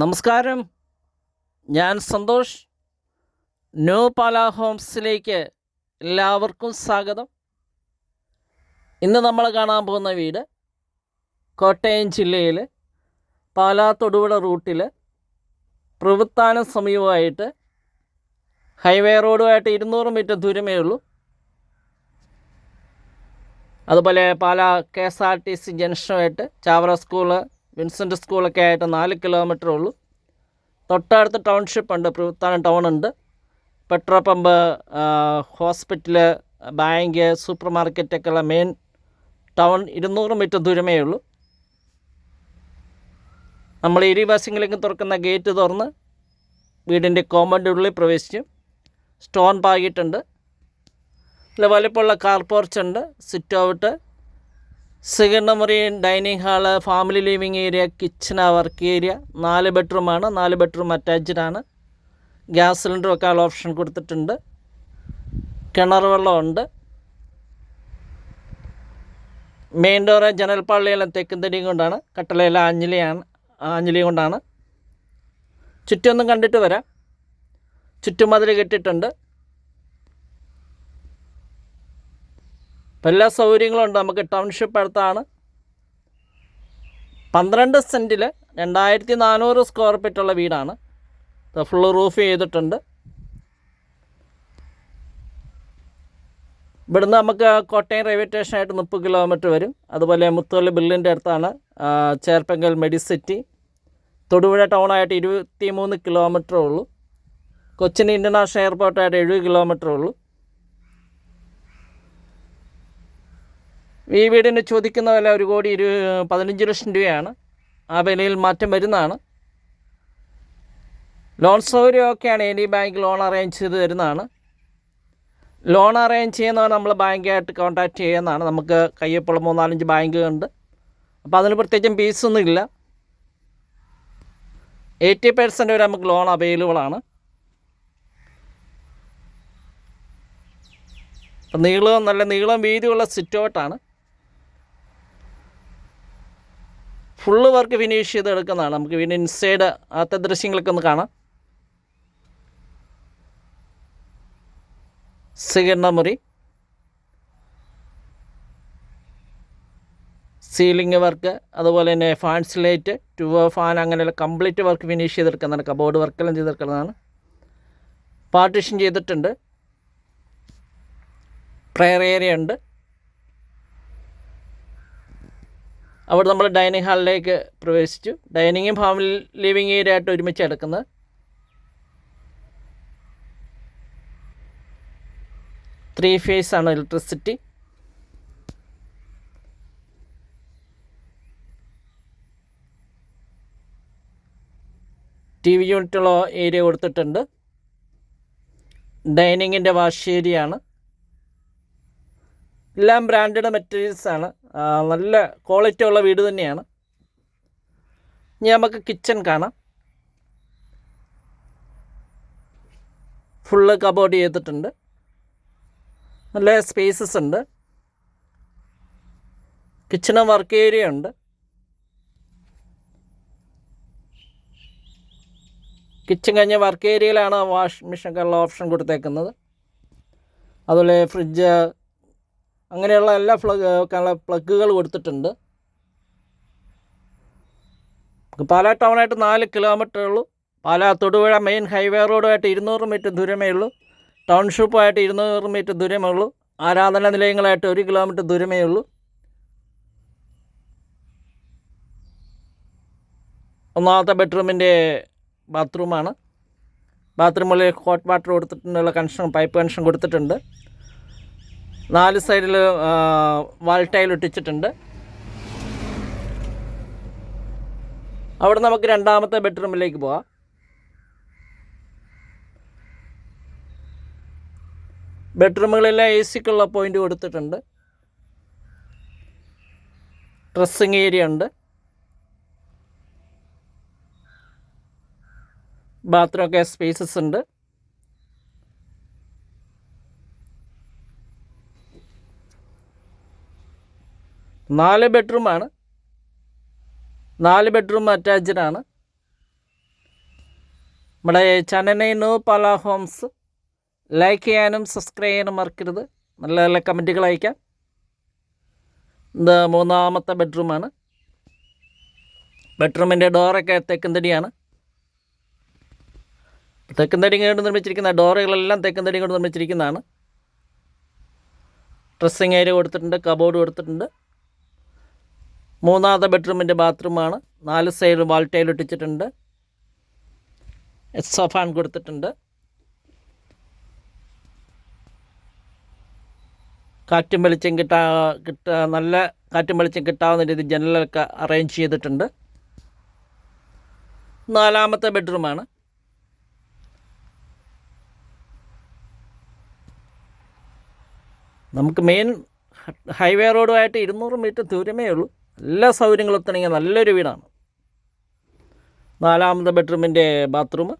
നമസ്കാരം. ഞാൻ സന്തോഷ്. ന്യൂ പാല ഹോംസിലേക്ക് എല്ലാവർക്കും സ്വാഗതം. ഇന്ന് നമ്മൾ കാണാൻ പോകുന്ന വീട് കോട്ടയം ജില്ലയിൽ പാലാ തൊടുപുഴ റൂട്ടിൽ പ്രവൃത്താനം സമീപമായിട്ട് ഹൈവേ റോഡുമായിട്ട് ഇരുന്നൂറ് മീറ്റർ ദൂരമേ ഉള്ളൂ. അതുപോലെ Pala K S R T C ജംഗ്ഷനുമായിട്ട് Chavara school Vincent സ്കൂളൊക്കെ ആയിട്ട് നാല് കിലോമീറ്റർ ഉള്ളൂ. തൊട്ടടുത്ത് ടൗൺഷിപ്പ് ഉണ്ട് പ്രവൃത്താനം ടൗൺ ഉണ്ട്. Petrol pump hospital bank super മാർക്കറ്റൊക്കെ ഉള്ള മെയിൻ ടൗൺ ഇരുന്നൂറ് മീറ്റർ ദൂരമേ ഉള്ളൂ. നമ്മൾ ഇരുവശങ്ങളിലേക്ക് തുറക്കുന്ന ഗേറ്റ് തുറന്ന് വീടിന്റെ കോമ്പൗണ്ട് ഉള്ളിൽ പ്രവേശിച്ചു സ്റ്റോൺ പാകിയിട്ടുണ്ട്. നല്ല വലിപ്പമുള്ള കാർ പോർച്ചുണ്ട് സിറ്റ് ഔട്ട് സ്വീകരണ മുറി dining hall family living area kitchen work area. നാല് ബെഡ്റൂമാണ് നാല് ബെഡ്റൂം അറ്റാച്ച്ഡ് ആണ്. ഗ്യാസ് സിലിണ്ടർ വെക്കാനുള്ള ഓപ്ഷൻ കൊടുത്തിട്ടുണ്ട്. കിണർ വെള്ളമുണ്ട് മെയിൻ ഡോറ് ജനൽപ്പാളിയെല്ലാം തെക്കുംതടിയും കൊണ്ടാണ്. കട്ടളയെല്ലാം ആഞ്ഞിലിയാണ് ആഞ്ഞിലി കൊണ്ടാണ്. ചുറ്റൊന്നും കണ്ടിട്ട് വരാം. ചുറ്റുമതിൽ കെട്ടിയിട്ടുണ്ട്. അപ്പം എല്ലാ സൗകര്യങ്ങളും ഉണ്ട്. നമുക്ക് ടൗൺഷിപ്പ് അടുത്താണ്. പന്ത്രണ്ട് സെന്റിൽ രണ്ടായിരത്തി നാനൂറ് സ്ക്വയർ ഫീറ്റുള്ള വീടാണ്. ഫുള്ള് റൂഫ് ചെയ്തിട്ടുണ്ട്. ഇവിടുന്ന് നമുക്ക് കോട്ടയം റെയിൽവേ സ്റ്റേഷനായിട്ട് മുപ്പത് കിലോമീറ്റർ വരും. അതുപോലെ മുത്തോലി ബില്ലിന്റെ അടുത്താണ് ചേർപ്പങ്കൽ മെഡിസിറ്റി. തൊടുപുഴ ടൗണായിട്ട് ഇരുപത്തി മൂന്ന് കിലോമീറ്റർ ഉള്ളൂ. കൊച്ചിൻ ഇന്റർനാഷണൽ എയർപോർട്ടായിട്ട് എഴുപത് കിലോമീറ്റർ ഉള്ളൂ. ഈ വീടിന് ചോദിക്കുന്ന വില ഒരു കോടി ഇരു പതിനഞ്ച് ലക്ഷം രൂപയാണ്. ആ വിലയിൽ മാറ്റം വരുന്നതാണ്. ലോൺ സൗകര്യമൊക്കെയാണ് എനി ബാങ്ക് ലോൺ അറേഞ്ച് ചെയ്ത് തരുന്നതാണ്. ലോൺ അറേഞ്ച് ചെയ്യുന്നവർ നമ്മൾ ബാങ്കായിട്ട് കോൺടാക്റ്റ് ചെയ്യുന്നതാണ്. നമുക്ക് കയ്യപ്പുള്ള മൂന്നാലഞ്ച് ബാങ്കുകളുണ്ട്. അപ്പോൾ അതിന് പ്രത്യേകിച്ചും ഫീസൊന്നും ഇല്ല. എയ്റ്റി പെർസെന്റ് വരെ നമുക്ക് ലോൺ അപ്പം നീളവും നല്ല നീളം വീതിയുള്ള സിറ്റ് ഔട്ടാണ് ഫുള്ള് വർക്ക് ഫിനിഷ് ചെയ്ത് എടുക്കുന്നതാണ് നമുക്ക് വീണ്ടും ഇൻസൈഡ് അകത്തെ ദൃശ്യങ്ങളൊക്കെ ഒന്ന് കാണാം. സ്വീകരണ മുറി. സീലിംഗ് വർക്ക് അതുപോലെ തന്നെ ഫാൻസ് ലൈറ്റ് ട്യൂബ് ഫാൻ അങ്ങനെയുള്ള കംപ്ലീറ്റ് വർക്ക് ഫിനിഷ് ചെയ്തെടുക്കുന്നതാണ്. കബോർഡ് വർക്കെല്ലാം ചെയ്തെടുക്കുന്നതാണ്. പാർട്ടിഷൻ ചെയ്തിട്ടുണ്ട്. പ്രയർ ഏരിയ ഉണ്ട്. അവിടെ നമ്മൾ ഡൈനിങ് ഹാളിലേക്ക് പ്രവേശിച്ചു. ഡൈനിങ്ങും ഫാമിലി ലിവിങ് ഏരിയ ആയിട്ട് ഒരുമിച്ച് എടുക്കുന്നത് ത്രീ ഫേസ് ആണ് ഇലക്ട്രിസിറ്റി ടി വി യൂണിറ്റുള്ള ഏരിയ കൊടുത്തിട്ടുണ്ട്. ഡൈനിങ്ങിന്റെ വാഷ് ഏരിയ ആണ്. എല്ലാം ബ്രാൻഡഡ് മെറ്റീരിയൽസാണ് നല്ല ക്വാളിറ്റി ഉള്ള വീട് തന്നെയാണ്. ഇനി നമുക്ക് കിച്ചൺ കാണാം. ഫുള്ള് കബോർഡ് ചെയ്തിട്ടുണ്ട്. നല്ല സ്പേസസ് ഉണ്ട്. കിച്ചണ് വർക്ക് ഏരിയ ഉണ്ട്. കിച്ചൺ കഴിഞ്ഞ വർക്ക് ഏരിയയിലാണ് വാഷിംഗ് വാഷ് മെഷീനൊക്കെയുള്ള ഓപ്ഷൻ കൊടുത്തേക്കുന്നത്. അതുപോലെ ഫ്രിഡ്ജ് അങ്ങനെയുള്ള എല്ലാ പ്ലഗ് പ്ലഗുകൾ കൊടുത്തിട്ടുണ്ട്. പാലാ ടൗണായിട്ട് നാല് കിലോമീറ്റർ ഉള്ളൂ. പാലാ തൊടുപുഴ മെയിൻ ഹൈവേ റോഡുമായിട്ട് ഇരുന്നൂറ് മീറ്റർ ദൂരമേ ഉള്ളൂ. ടൗൺഷിപ്പുമായിട്ട് ഇരുന്നൂറ് മീറ്റർ ദൂരമേ ഉള്ളൂ. ആരാധന നിലയങ്ങളായിട്ട് ഒരു കിലോമീറ്റർ ദൂരമേ ഉള്ളൂ. ഒന്നാമത്തെ ബെഡ്റൂമിന്റെ ബാത്റൂമാണ് ബാത്റൂമിൽ ഹോട്ട് വാട്ടർ കൊടുത്തിട്ടുള്ള കണക്ഷൻ പൈപ്പ് കണക്ഷൻ കൊടുത്തിട്ടുണ്ട്. നാല് സൈഡിൽ വാൾ ടൈൽ ഒട്ടിച്ചിട്ടുണ്ട്. അവിടെ നമുക്ക് രണ്ടാമത്തെ ബെഡ്റൂമിലേക്ക് പോവാം. ബെഡ്റൂമുകളെല്ലാം എ സിക്കുള്ള പോയിന്റ് കൊടുത്തിട്ടുണ്ട്. ഡ്രസ്സിങ് ഏരിയ ഉണ്ട്. ബാത്റൂമൊക്കെ സ്പേസസ് ഉണ്ട്. നാല് ബെഡ്റൂമാണ്. നാല് ബെഡ്റൂം അറ്റാച്ച്ഡ് ആണ് നമ്മുടെ ചനനൈനു പല ഹോംസ്. ലൈക്ക് ചെയ്യാനും സബ്സ്ക്രൈബ് ചെയ്യാനും മറക്കരുത്. നല്ല നല്ല കമന്റുകൾ അയക്കാം. ഇത് മൂന്നാമത്തെ ബെഡ്റൂമാണ്. ബെഡ്റൂമിന്റെ ഡോറൊക്കെ തെക്കുംതടിയാണ്. തെക്കുംതടി കൊണ്ട് നിർമ്മിച്ചിരിക്കുന്ന ഡോറുകളെല്ലാം തെക്കുംതടി കൊണ്ട് നിർമ്മിച്ചിരിക്കുന്നതാണ്. ഡ്രസ്സിങ് ഏരിയ കൊടുത്തിട്ടുണ്ട് കബോർഡ് കൊടുത്തിട്ടുണ്ട്. മൂന്നാമത്തെ ബെഡ്റൂമിന്റെ ബാത്റൂമാണ്. നാല് സൈഡ് വാൾ ടൈൽ ഒട്ടിച്ചിട്ടുണ്ട് ഫാൻ കൊടുത്തിട്ടുണ്ട്. കാറ്റും വെളിച്ചം കിട്ടാ കിട്ടാ നല്ല കാറ്റും വെളിച്ചം കിട്ടാവുന്ന രീതിയിൽ ജനലൊക്കെ അറേഞ്ച് ചെയ്തിട്ടുണ്ട്. നാലാമത്തെ ബെഡ്റൂമാണ്. നമുക്ക് മെയിൻ ഹൈവേ റോഡുമായിട്ട് ഇരുന്നൂറ് മീറ്റർ ദൂരമേ ഉള്ളൂ. എല്ലാ സൗകര്യങ്ങളും ഒത്തിണങ്ങിയ നല്ലൊരു വീടാണ്. നാലാമത്തെ ബെഡ്റൂമിന്റെ ബാത്റൂം.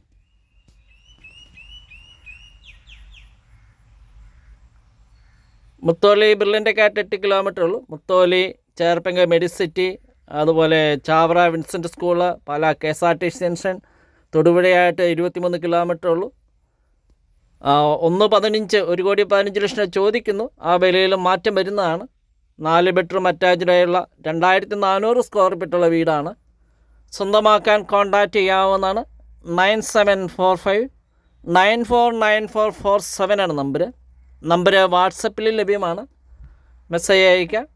മുത്തോലി ബിർലിന്റെ കാറ്റ് എട്ട് കിലോമീറ്റർ ഉള്ളൂ. മുത്തോലി ചേർപ്പങ്ക മെഡിസിറ്റി അതുപോലെ Chavara Vincent school Pala K S R T C junction തൊടുപുഴയായിട്ട് ഇരുപത്തിമൂന്ന് കിലോമീറ്റർ ഉള്ളൂ. ഒന്ന് പതിനഞ്ച് ഒരു കോടി പതിനഞ്ച് ലക്ഷം ചോദിക്കുന്നു. ആ വിലയിലും മാറ്റം വരുന്നതാണ്. നാല് ബെഡ്റൂം അറ്റാച്ച്ഡായുള്ള രണ്ടായിരത്തി നാനൂറ് സ്ക്വയർ ഫീറ്റുള്ള വീടാണ്. സ്വന്തമാക്കാൻ കോൺടാക്റ്റ് ചെയ്യാവുന്നതാണ് nine seven four five nine four nine four four seven ആണ് നമ്പർ നമ്പർ വാട്സപ്പിൽ ലഭ്യമാണ്. മെസ്സേജ് അയക്കാം